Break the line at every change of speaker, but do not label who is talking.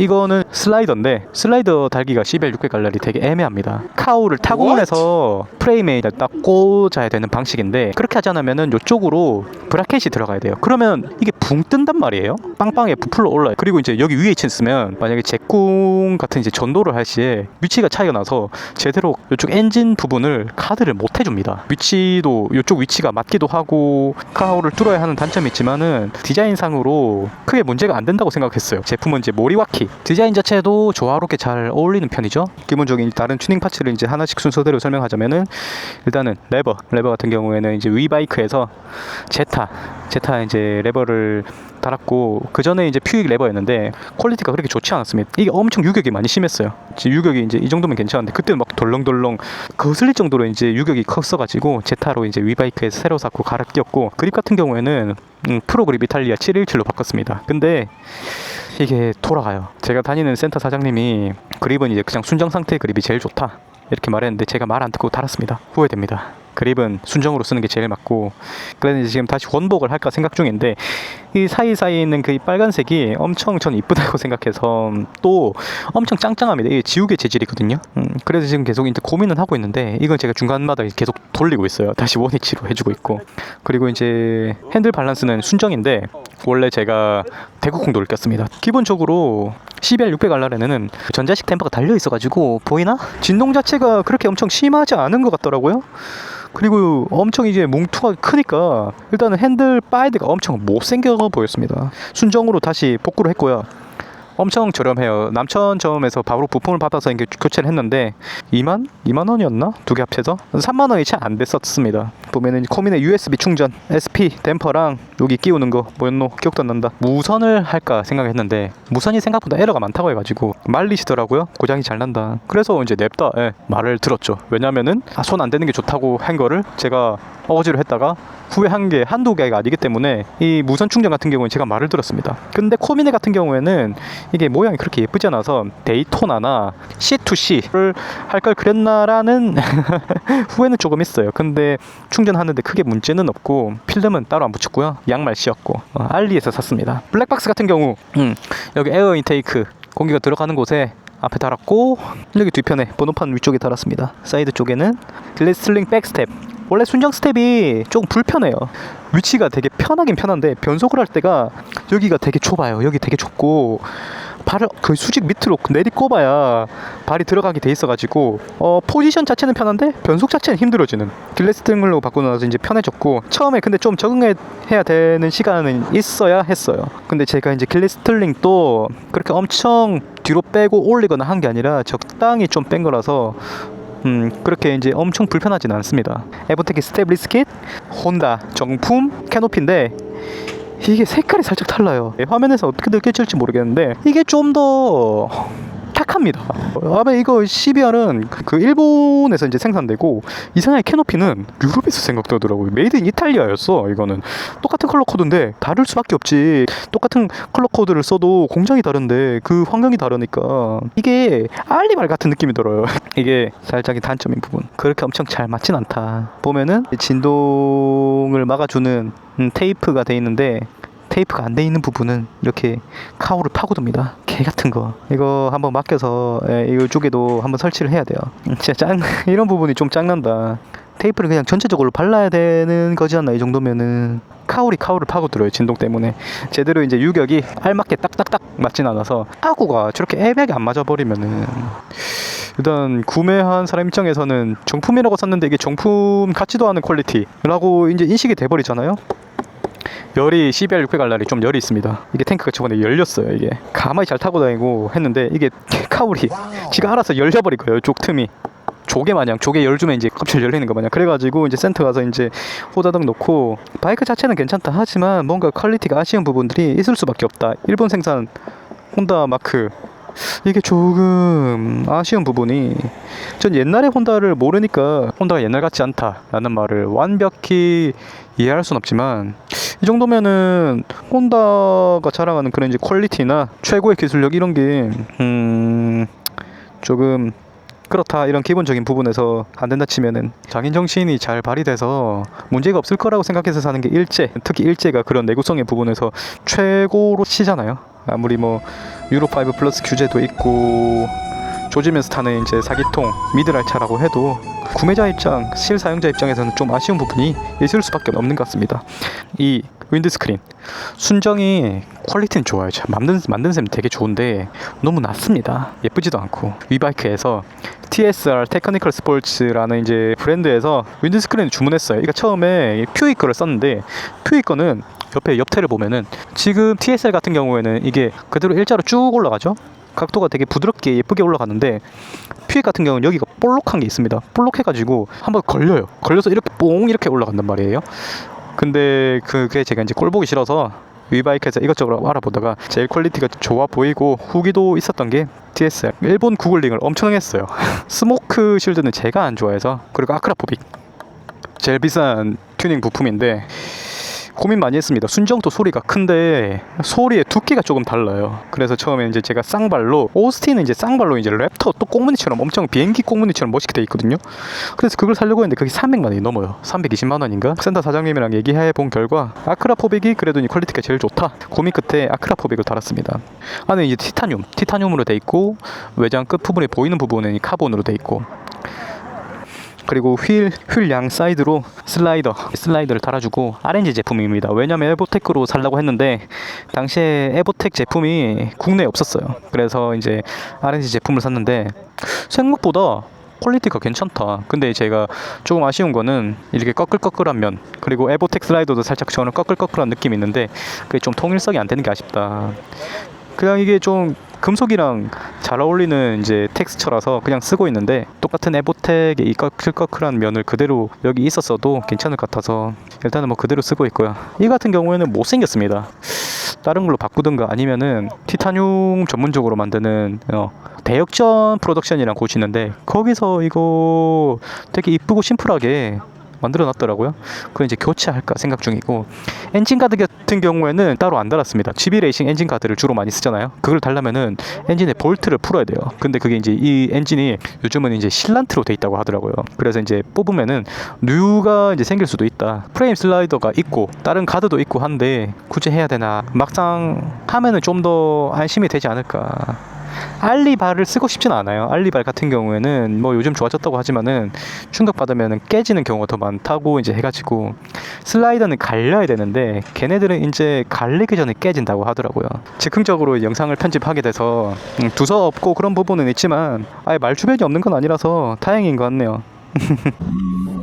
이거는 슬라이더인데 슬라이더 달기가 CBR 600 갈라리 되게 애매합니다. 카우를 타공해서 프레임에 딱 꽂아야 되는 방식인데 그렇게 하지 않으면은 이쪽으로 브라켓이 들어가야 돼요. 그러면 이게 붕 뜬단 말이에요. 빵빵에 부풀러 올라요. 그리고 이제 여기 위에 친 쓰면 만약에 제꿍 같은 이제 전도를 할 시에 위치가 차이가 나서 제대로 이쪽 엔진 부분을 카드를 못 해줍니다. 위치도 이쪽 위치가 맞기도 하고 카우를 뚫어야 하는 단점이 있지만은 디자인상으로 크게 문제가 안 된다고 생각했어요. 제품은 이제 모리와키 디자인 자체도 조화롭게 잘 어울리는 편이죠. 기본적인 다른 튜닝 파츠를 이제 하나씩 순서대로 설명하자면은 일단은 레버 레버 같은 경우에는 이제 위 바이크에서 제타 제타 이제 레버를 달았고 그 전에 이제 퓨익 레버였는데 퀄리티가 그렇게 좋지 않았습니다. 이게 엄청 유격이 많이 심했어요. 지금 유격이 이제 이 정도면 괜찮은데 그때는 막 덜렁덜렁 거슬릴 정도로 이제 유격이 컸어가지고 제타로 이제 위바이크에서 새로 샀고 갈아 끼웠고 그립 같은 경우에는 음, 프로 그립 이탈리아 717로 바꿨습니다. 근데 이게 돌아가요. 제가 다니는 센터 사장님이 그립은 이제 그냥 순정 상태의 그립이 제일 좋다 이렇게 말했는데 제가 말 안 듣고 달았습니다. 후회됩니다. 그립은 순정으로 쓰는 게 제일 맞고 그래서 지금 다시 원복을 할까 생각 중인데 이 사이사이에 있는 그 빨간색이 엄청 전 이쁘다고 생각해서 또 엄청 짱짱합니다. 이게 지우개 재질이거든요. 음, 그래서 지금 계속 이제 고민은 하고 있는데 이건 제가 중간마다 계속 돌리고 있어요. 다시 원위치로 해주고 있고 그리고 이제 핸들 밸런스는 순정인데 원래 제가 대구콩 돌을 꼈습니다. 기본적으로 CBR 600 알라렌에는 전자식 템퍼가 달려 있어가지고 보이나? 진동 자체가 그렇게 엄청 심하지 않은 것 같더라고요. 그리고 엄청 이제 뭉투가 크니까 일단은 핸들 파이드가 엄청 못생겨 보였습니다. 순정으로 다시 복구를 했고요. 엄청 저렴해요. 남천점에서 바로 부품을 받아서 이게 교체를 했는데 2만 2만 원이었나? 두 개 합쳐서 3만 원이 채 안 됐었습니다. 보면은 코민의 USB 충전, SP 댐퍼랑 여기 끼우는 거 뭐였노? 기억도 안 난다. 무선을 할까 생각했는데 무선이 생각보다 에러가 많다고 해가지고 말리시더라고요. 고장이 잘 난다. 그래서 이제 냅다 예, 말을 들었죠. 왜냐면은 아, 손안 대는 게 좋다고 한 거를 제가 어거지로 했다가 후회한 게 한두 개가 아니기 때문에 이 무선 충전 같은 경우는 제가 말을 들었습니다. 근데 코미네 같은 경우에는 이게 모양이 그렇게 예쁘지 않아서 데이토나나 C2C를 할 걸 그랬나라는 후회는 조금 있어요. 근데 충전하는데 크게 문제는 없고 필름은 따로 안 붙였고요. 양말 씌웠고 어, 알리에서 샀습니다. 블랙박스 같은 경우 음, 여기 에어 인테이크 공기가 들어가는 곳에 앞에 달았고 여기 뒤편에 번호판 위쪽에 달았습니다. 사이드 쪽에는 글래슬링 백스텝 원래 순정 스텝이 조금 불편해요. 위치가 되게 편하긴 편한데 변속을 할 때가 여기가 되게 좁아요. 여기 되게 좁고 발을 그 수직 밑으로 내리 꼽아야 발이 들어가게 돼 있어가지고 어 포지션 자체는 편한데 변속 자체는 힘들어지는 길레스 등으로 바꾸고 나서 이제 편해졌고 처음에 근데 좀 적응해야 되는 시간은 있어야 했어요. 근데 제가 이제 길레스 틀링도 그렇게 엄청 뒤로 빼고 올리거나 한 게 아니라 적당히 좀 뺀 거라서 음 그렇게 이제 엄청 불편하진 않습니다. 에버테크 스테블리스 킷 혼다 정품 캐노피인데 이게 색깔이 살짝 달라요. 예, 화면에서 어떻게 느껴질지 모르겠는데 이게 좀 더 탁합니다. 아마 이거 CBR은 그 일본에서 이제 생산되고 이상하게 캐노피는 유럽에서 생각되더라고요. 메이드 인 이탈리아였어. 이거는 똑같은 컬러 코드인데 다를 수밖에 없지. 똑같은 컬러 코드를 써도 공장이 다른데 그 환경이 다르니까 이게 알리발 같은 느낌이 들어요. 이게 살짝의 단점인 부분. 그렇게 엄청 잘 맞진 않다. 보면은 진동을 막아주는 음, 테이프가 돼 있는데 테이프가 안 돼 있는 부분은 이렇게 카우를 파고듭니다. 개 같은 거. 이거 한번 맡겨서 예, 이쪽에도 한번 설치를 해야 돼요. 음, 진짜 짱 이런 부분이 좀 짱난다. 테이프를 그냥 전체적으로 발라야 되는 거지 않나 이 정도면은 카울이 카울을 파고들어요 진동 때문에 제대로 이제 유격이 알맞게 딱딱딱 맞진 않아서 아구가 저렇게 애매하게 안 맞아버리면은 일단 구매한 사람 입장에서는 정품이라고 샀는데 이게 정품 같지도 않은 퀄리티라고 이제 인식이 돼버리잖아요 열이 CBR 600 알날이 좀 열이 있습니다. 이게 탱크가 저번에 열렸어요. 이게 가만히 잘 타고 다니고 했는데 이게 카울이 지가 알아서 열려버릴 거예요. 쪽 틈이. 조개 마냥 조개 열 주면 이제 껍질 열리는 거 마냥 그래가지고 이제 센터 가서 이제 호다닥 놓고 바이크 자체는 괜찮다 하지만 뭔가 퀄리티가 아쉬운 부분들이 있을 수밖에 없다. 일본 생산 혼다 마크 이게 조금 아쉬운 부분이 전 옛날에 혼다를 모르니까 혼다가 옛날 같지 않다라는 말을 완벽히 이해할 순 없지만 이 정도면은 혼다가 자랑하는 그런 이제 퀄리티나 최고의 기술력 이런 게 음, 조금 그렇다 이런 기본적인 부분에서 안 된다 치면은 장인 정신이 잘 발휘돼서 문제가 없을 거라고 생각해서 사는 게 일제 특히 일제가 그런 내구성의 부분에서 최고로 치잖아요. 아무리 뭐 유로 5 플러스 규제도 있고 조지면서 타는 이제 사기통 미드랄 차라고 해도 구매자 입장, 실 사용자 입장에서는 좀 아쉬운 부분이 있을 수밖에 없는 것 같습니다. 이 윈드스크린 순정이 퀄리티는 좋아요. 참 만든 만든 셈 되게 좋은데 너무 낮습니다. 예쁘지도 않고 위바이크에서 TSR 테크니컬 스포츠라는 이제 브랜드에서 윈드스크린을 주문했어요. 그러니까 처음에 퓨이 거를 썼는데 퓨이 거는 옆에 옆태를 보면은 지금 TSR 같은 경우에는 이게 그대로 일자로 쭉 올라가죠. 각도가 되게 부드럽게 예쁘게 올라가는데 퓨이 같은 경우는 여기가 볼록한 게 있습니다. 볼록해가지고 한번 걸려요. 걸려서 이렇게 뽕 이렇게 올라간단 말이에요. 근데 그게 제가 이제 꼴 보기 싫어서 위바이크에서 이것저것 알아보다가 제일 퀄리티가 좋아 보이고 후기도 있었던 게 TSR 일본 구글링을 엄청 했어요. 스모크 쉴드는 제가 안 좋아해서 그리고 아크라포빅. 제일 비싼 튜닝 부품인데 고민 많이 했습니다. 순정도 소리가 큰데 소리의 두께가 조금 달라요. 그래서 처음에 이제 제가 쌍발로 오스틴은 이제 쌍발로 이제 랩터 또 꽁무니처럼 엄청 비행기 꽁무니처럼 멋있게 돼 있거든요. 그래서 그걸 살려고 했는데 그게 300만 원이 넘어요. 320만 원인가? 센터 사장님이랑 얘기해 본 결과 아크라포빅이 그래도 이 퀄리티가 제일 좋다. 고민 끝에 아크라포빅을 달았습니다. 안에 이제 티타늄, 티타늄으로 돼 있고 외장 끝 부분에 보이는 부분은 이 카본으로 돼 있고 그리고 휠, 휠 양 사이드로 슬라이더, 슬라이더를 달아주고 RNG 제품입니다. 왜냐면 에보텍으로 살라고 했는데 당시에 에보텍 제품이 국내에 없었어요. 그래서 이제 RNG 제품을 샀는데 생각보다 퀄리티가 괜찮다. 근데 제가 조금 아쉬운 거는 이렇게 꺼끌꺼끌한 면 그리고 에보텍 슬라이더도 살짝 저는 꺼끌꺼끌한 느낌이 있는데 그게 좀 통일성이 안 되는 게 아쉽다. 그냥 이게 좀 금속이랑 잘 어울리는 이제 텍스처라서 그냥 쓰고 있는데 똑같은 에보텍의 이 꺼끌꺼끌한 면을 그대로 여기 있었어도 괜찮을 것 같아서 일단은 뭐 그대로 쓰고 있고요. 이 같은 경우에는 못생겼습니다. 다른 걸로 바꾸든가 아니면은 티타늄 전문적으로 만드는 어, 대역전 프로덕션이랑 곳이 있는데 거기서 이거 되게 이쁘고 심플하게 만들어 놨더라고요. 그걸 이제 교체할까 생각 중이고 엔진 카드 같은 경우에는 따로 안 달았습니다. GB 레이싱 엔진 카드를 주로 많이 쓰잖아요. 그걸 달려면은 엔진의 볼트를 풀어야 돼요. 근데 그게 이제 이 엔진이 요즘은 이제 실란트로 돼 있다고 하더라고요. 그래서 이제 뽑으면은 뉴가 이제 생길 수도 있다. 프레임 슬라이더가 있고 다른 카드도 있고 한데 굳이 해야 되나 막상 하면은 좀 더 안심이 되지 않을까. 알리발을 쓰고 싶진 않아요. 알리발 같은 경우에는 뭐 요즘 좋아졌다고 하지만은 충격받으면 깨지는 경우가 더 많다고 이제 해가지고 슬라이더는 갈려야 되는데 걔네들은 이제 갈리기 전에 깨진다고 하더라고요. 즉흥적으로 영상을 편집하게 돼서 음, 두서없고 그런 부분은 있지만 아예 말 주변이 없는 건 아니라서 다행인 것 같네요.